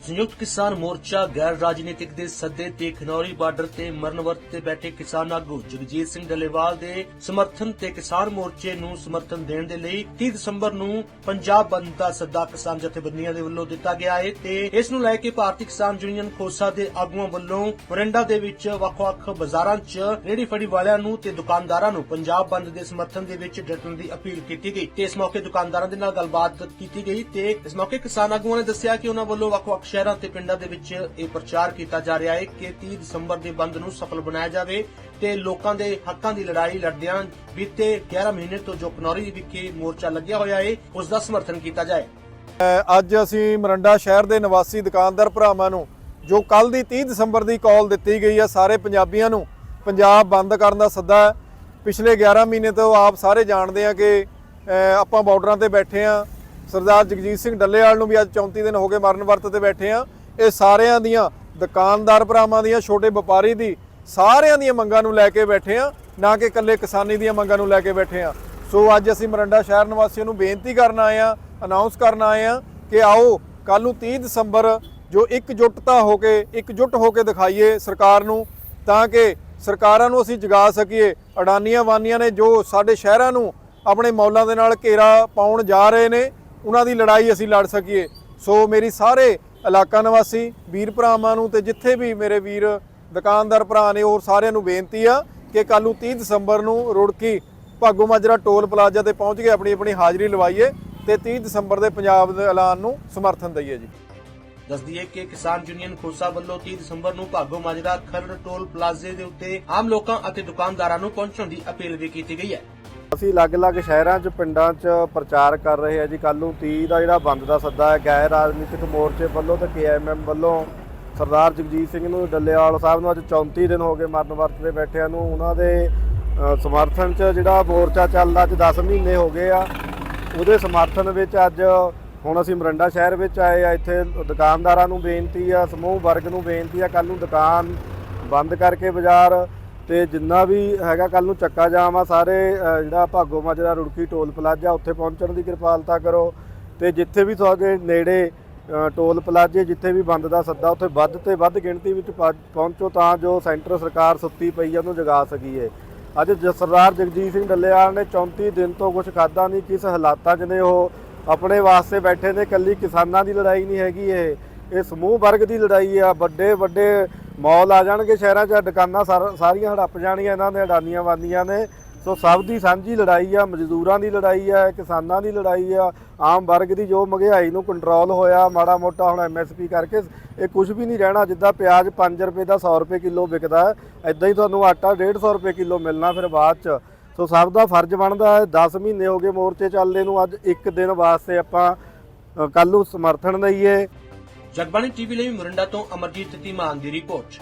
ਸੰਯੁਕਤ ਕਿਸਾਨ ਮੋਰਚਾ ਗੈਰ ਰਾਜਨੀਤਿਕ ਦੇ ਸੱਦੇ ਤੇ ਖਨੌਰੀ ਬਾਰਡਰ ਤੇ ਮਰਨਵਰਤ ਤੇ ਬੈਠੇ ਕਿਸਾਨ ਆਗੂ ਜਗਜੀਤ ਸਿੰਘ ਡੱਲੇਵਾਲ ਦੇ ਸਮਰਥਨ ਤੇ ਕਿਸਾਨ ਮੋਰਚੇ ਨੂੰ ਸਮਰਥਨ ਦੇਣ ਦੇ ਲਈ 30 ਦਸੰਬਰ ਨੂੰ ਪੰਜਾਬ ਬੰਦ ਦਾ ਸੱਦਾ ਕਿਸਾਨ ਜਥੇਬੰਦੀਆਂ ਦੇ ਵੱਲੋਂ ਦਿੱਤਾ ਗਿਆ ਹੈ ਤੇ ਇਸ ਨੂੰ ਲੈ ਕੇ ਭਾਰਤੀ ਕਿਸਾਨ ਯੂਨੀਅਨ ਖੋਸਾ ਦੇ ਆਗੂਆਂ ਵੱਲੋਂ ਮੋਰਿੰਡਾ ਦੇ ਵਿੱਚ ਵੱਖ-ਵੱਖ ਬਾਜ਼ਾਰਾਂ 'ਚ ਰੇੜੀ ਫੜੀ ਵਾਲਿਆਂ ਨੂੰ ਤੇ ਦੁਕਾਨਦਾਰਾਂ ਨੂੰ ਪੰਜਾਬ ਬੰਦ ਦੇ ਸਮਰਥਨ ਦੇ ਵਿੱਚ ਡਟਣ ਦੀ ਅਪੀਲ ਕੀਤੀ ਗਈ ਤੇ ਇਸ ਮੌਕੇ ਦੁਕਾਨਦਾਰਾਂ ਦੇ ਨਾਲ ਗੱਲਬਾਤ ਕੀਤੀ ਗਈ ਤੇ ਇਸ ਮੌਕੇ ਕਿਸਾਨ ਆਗੂਆਂ ਨੇ ਦੱਸਿਆ ਕਿ ਉਹਨਾਂ ਵੱਲੋਂ ਵੱਖ-ਵੱਖ ਸ਼ਹਿਰਾਂ ਤੇ ਪਿੰਡਾਂ ਦੇ ਵਿੱਚ ਇਹ ਪ੍ਰਚਾਰ ਕੀਤਾ ਜਾ ਰਿਹਾ ਹੈ ਕਿ 30 ਦਸੰਬਰ ਦੇ ਬੰਦ ਨੂੰ ਸਫਲ ਬਣਾਇਆ ਜਾਵੇ ਤੇ ਲੋਕਾਂ ਦੇ ਹੱਕਾਂ ਦੀ ਲੜਾਈ ਲੜਦਿਆਂ ਬੀਤੇ 11 ਮਹੀਨੇ ਤੋਂ ਜੋ ਕਨੌਰੀ ਵਿਖੇ ਮੋਰਚਾ ਲੱਗਿਆ ਹੋਇਆ ਹੈ, ਉਸ ਦਾ ਸਮਰਥਨ ਕੀਤਾ ਜਾਏ। ਅੱਜ ਅਸੀਂ ਮਰੰਡਾ ਸ਼ਹਿਰ ਦੇ ਨਿਵਾਸੀ ਦੁਕਾਨਦਾਰ ਭਰਾਵਾਂ ਨੂੰ, ਜੋ ਕੱਲ ਦੀ 30 ਦਸੰਬਰ ਦੀ ਕਾਲ ਦਿੱਤੀ ਗਈ ਹੈ, ਸਾਰੇ ਪੰਜਾਬੀਆਂ ਨੂੰ ਪੰਜਾਬ ਬੰਦ ਕਰਨ ਦਾ ਸੱਦਾ ਹੈ। ਪਿਛਲੇ 11 ਮਹੀਨੇ ਤੋਂ ਆਪ ਸਾਰੇ ਜਾਣਦੇ ਆ ਕਿ ਆਪਾਂ ਬਾਰਡਰਾਂ ਤੇ ਬੈਠੇ ਆ ਸਰਦਾਰ ਜਗਜੀਤ ਸਿੰਘ ਡੱਲੇਵਾਲ ਨੂੰ ਵੀ ਅੱਜ 34 ਦਿਨ ਹੋ ਗਏ ਮਰਨ ਵਰਤ ਤੇ ਬੈਠੇ ਆ। ਇਹ ਸਾਰਿਆਂ ਦੀਆਂ, ਦੁਕਾਨਦਾਰ ਭਰਾਵਾਂ ਦੀਆਂ, ਛੋਟੇ ਵਪਾਰੀ ਦੀ, ਸਾਰਿਆਂ ਦੀਆਂ ਮੰਗਾਂ ਨੂੰ ਲੈ ਕੇ ਬੈਠੇ ਆ, ਨਾ ਕਿ ਇਕੱਲੇ ਕਿਸਾਨੀ ਦੀਆਂ ਮੰਗਾਂ ਨੂੰ ਲੈ ਕੇ ਬੈਠੇ ਆ। ਸੋ ਅੱਜ ਅਸੀਂ ਮਰੰਡਾ ਸ਼ਹਿਰ ਨਿਵਾਸੀਆਂ ਨੂੰ ਬੇਨਤੀ ਕਰਨ ਆਏ ਆ ਅਨਾਉਂਸ ਕਰਨ ਆਏ ਆ ਕਿ ਆਓ ਕੱਲ ਨੂੰ 30 ਦਸੰਬਰ ਜੋ ਇਕਜੁੱਟਤਾ ਹੋ ਕੇ, ਇਕਜੁੱਟ ਹੋ ਕੇ ਦਿਖਾਈਏ ਸਰਕਾਰ ਨੂੰ, ਤਾਂ ਕਿ ਸਰਕਾਰਾਂ ਨੂੰ ਅਸੀਂ ਜਗਾ ਸਕੀਏ। ਅਡਾਨੀਆਂ ਵਾਨੀਆਂ ਨੇ ਜੋ ਸਾਡੇ ਸ਼ਹਿਰਾਂ ਨੂੰ ਆਪਣੇ ਮੌਲਾਂ ਦੇ ਨਾਲ ਘੇਰਾ ਪਾਉਣ ਜਾ ਰਹੇ ਨੇ ਉਹਨਾਂ ਦੀ ਲੜਾਈ ਅਸੀਂ ਲੜ ਸਕੀਏ। ਸੋ ਮੇਰੀ ਸਾਰੇ ਇਲਾਕਾ ਨਿਵਾਸੀ, ਵੀਰ ਭਰਾਵਾਂ ਨੂੰ ਤੇ ਜਿੱਥੇ ਵੀ ਮੇਰੇ ਵੀਰ ਦੁਕਾਨਦਾਰ ਭਰਾ ਨੇ ਹੋਰ ਸਾਰਿਆਂ ਨੂੰ ਬੇਨਤੀ ਆ ਕਿ ਕੱਲ ਨੂੰ 30 ਦਸੰਬਰ ਨੂੰ ਰੁੜਕੀ ਭਾਗੋ ਮਾਜਰਾ ਟੋਲ ਪਲਾਜ਼ਾ ਤੇ ਪਹੁੰਚ ਕੇ ਆਪਣੀ ਆਪਣੀ ਹਾਜ਼ਰੀ ਲਵਾਈਏ ਤੇ 30 ਦਸੰਬਰ ਦੇ ਪੰਜਾਬ ਦੇ ਐਲਾਨ ਨੂੰ ਸਮਰਥਨ ਦਈਏ ਜੀ। ਦੱਸ ਦਈਏ ਕਿ ਕਿਸਾਨ ਯੂਨੀਅਨ ਖੋਸਾ ਵੱਲੋਂ 30 ਦਸੰਬਰ ਨੂੰ ਭਾਗੋ ਮਾਜਰਾ ਖਰੜ ਟੋਲ ਪਲਾਜ਼ੇ ਦੇ ਉੱਤੇ ਆਮ ਲੋਕਾਂ ਅਤੇ ਦੁਕਾਨਦਾਰਾਂ ਨੂੰ ਪਹੁੰਚਣ ਦੀ ਅਪੀਲ ਵੀ ਕੀਤੀ ਗਈ ਹੈ। ਅਸੀਂ ਅਲੱਗ-ਅਲੱਗ ਸ਼ਹਿਰਾਂ 'ਚ, ਪਿੰਡਾਂ 'ਚ ਪ੍ਰਚਾਰ ਕਰ ਰਹੇ ਹਾਂ ਜੀ। ਕੱਲ ਨੂੰ 30 ਦਾ ਜਿਹੜਾ ਬੰਦ ਦਾ ਸੱਦਾ ਹੈ, ਗੈਰ ਰਾਜਨੀਤਿਕ ਮੋਰਚੇ ਵੱਲੋਂ ਤੇ ਕੇਐਮਐਮ ਵੱਲੋਂ ਸਰਦਾਰ ਜਗਜੀਤ ਸਿੰਘ ਨੂੰ ਡੱਲੇਵਾਲ ਸਾਹਿਬ ਨੂੰ ਅੱਜ 34 ਦਿਨ ਹੋ ਗਏ ਮਰਨ ਵਰਤ ਦੇ ਬੈਠਿਆਂ ਨੂੰ। ਉਹਨਾਂ ਦੇ ਸਮਰਥਨ 'ਚ ਜਿਹੜਾ ਮੋਰਚਾ ਚੱਲਦਾ ਅੱਜ 10 ਮਹੀਨੇ ਹੋ ਗਏ ਆ। ਉਹਦੇ ਸਮਰਥਨ ਵਿੱਚ ਅੱਜ ਹੁਣ ਅਸੀਂ ਮਰੰਡਾ ਸ਼ਹਿਰ ਵਿੱਚ ਆਏ ਆ। ਇੱਥੇ ਦੁਕਾਨਦਾਰਾਂ ਨੂੰ ਬੇਨਤੀ ਆ, ਸਮੂਹ ਵਰਗ ਨੂੰ ਬੇਨਤੀ ਆ ਕੱਲ ਨੂੰ ਦੁਕਾਨ ਬੰਦ ਕਰਕੇ ਬਾਜ਼ਾਰ ਤੇ ਜਿੰਨਾ ਵੀ ਹੈਗਾ ਕੱਲ ਨੂੰ ਚੱਕਾ ਜਾਮ ਆ, ਸਾਰੇ ਜਿਹੜਾ ਭਾਗੋ ਮਾਜਰਾ, ਰੁੜਕੀ, ਟੋਲ ਪਲਾਜ਼ਾ, ਉੱਥੇ ਪਹੁੰਚਣ ਦੀ ਕਿਰਪਾਲਤਾ ਕਰੋ। ਤੇ ਜਿੱਥੇ ਵੀ ਤੁਹਾਡੇ ਨੇੜੇ ਟੋਲ ਪਲਾਜ਼ੇ, ਜਿੱਥੇ ਵੀ ਬੰਦ ਦਾ ਸੱਦਾ, ਉੱਥੇ ਵੱਧ ਤੇ ਵੱਧ ਗਿਣਤੀ ਵਿੱਚ ਪਹੁੰਚੋ ਤਾਂ ਜੋ ਸੈਂਟਰ ਸਰਕਾਰ ਸੁੱਤੀ ਪਈ ਆ, ਉਹਨੂੰ ਜਗਾ ਸਕੀਏ। ਅੱਜ ਜ- ਸਰਦਾਰ ਜਗਜੀਤ ਸਿੰਘ ਡੱਲੇਵਾਲ ਨੇ 34 ਦਿਨ ਤੋਂ ਕੁਝ ਖਾਦਾ ਨਹੀਂ, ਕਿਸ ਹਾਲਾਤਾਂ 'ਚ ਨੇ ਉਹ? ਆਪਣੇ ਵਾਸਤੇ ਬੈਠੇ ਨੇ ਕੱਲੀ ਕਿਸਾਨਾਂ ਦੀ ਲੜਾਈ ਨਹੀਂ ਹੈਗੀ ਇਹ। ਇਹ ਸਮੂਹ ਵਰਗ ਦੀ ਲੜਾਈ ਆ ਵੱਡੇ ਵੱਡੇ ਮੌਲ ਆ ਜਾਣਗੇ ਸ਼ਹਿਰਾਂ 'ਚ, ਦੁਕਾਨਾਂ ਸਾਰ- ਸਾਰੀਆਂ ਹੜੱਪ ਜਾਣੀਆਂ ਇਹਨਾਂ ਦੇ, ਅਡਾਨੀਆਂ ਵਾਨੀਆਂ ਨੇ। ਸੋ ਸਭ ਦੀ ਸਾਂਝੀ ਲੜਾਈ ਆ, ਮਜ਼ਦੂਰਾਂ ਦੀ ਲੜਾਈ ਆ, ਕਿਸਾਨਾਂ ਦੀ ਲੜਾਈ ਆ, ਆਮ ਵਰਗ ਦੀ ਜੋ ਮਹਿੰਗਾਈ ਨੂੰ ਕੰਟਰੋਲ ਹੋਇਆ, ਮਾੜਾ ਮੋਟਾ ਹੁਣ ਐਮਐਸਪੀ ਕਰਕੇ, ਇਹ ਕੁਝ ਵੀ ਨਹੀਂ ਰਹਿਣਾ, ਜਿੱਦਾਂ ਪਿਆਜ਼ 5 ਰੁਪਏ ਦਾ 100 ਰੁਪਏ ਕਿਲੋ ਵਿਕਦਾ ਹੈ ਐਦਾਂ ਹੀ ਤੁਹਾਨੂੰ ਆਟਾ 150 ਰੁਪਏ ਕਿਲੋ ਮਿਲਣਾ ਫਿਰ ਬਾਅਦ 'ਚ। ਸੋ ਸਭ ਦਾ ਫਰਜ਼ ਬਣਦਾ ਹੈ 10 ਮਹੀਨੇ ਹੋ ਗਏ ਮੋਰਚੇ ਚੱਲਦੇ ਨੂੰ, ਅੱਜ ਇੱਕ ਦਿਨ ਵਾਸਤੇ ਆਪਾਂ ਕੱਲ ਨੂੰ ਸਮਰਥਨ ਦਈਏ। ਜਗਬਾਣੀ ਟੀਵੀ ਲਈ ਮੁਰਿੰਡਾ ਤੋਂ ਅਮਰਜੀਤ ਧੀਮਾਨ ਦੀ ਰਿਪੋਰਟ।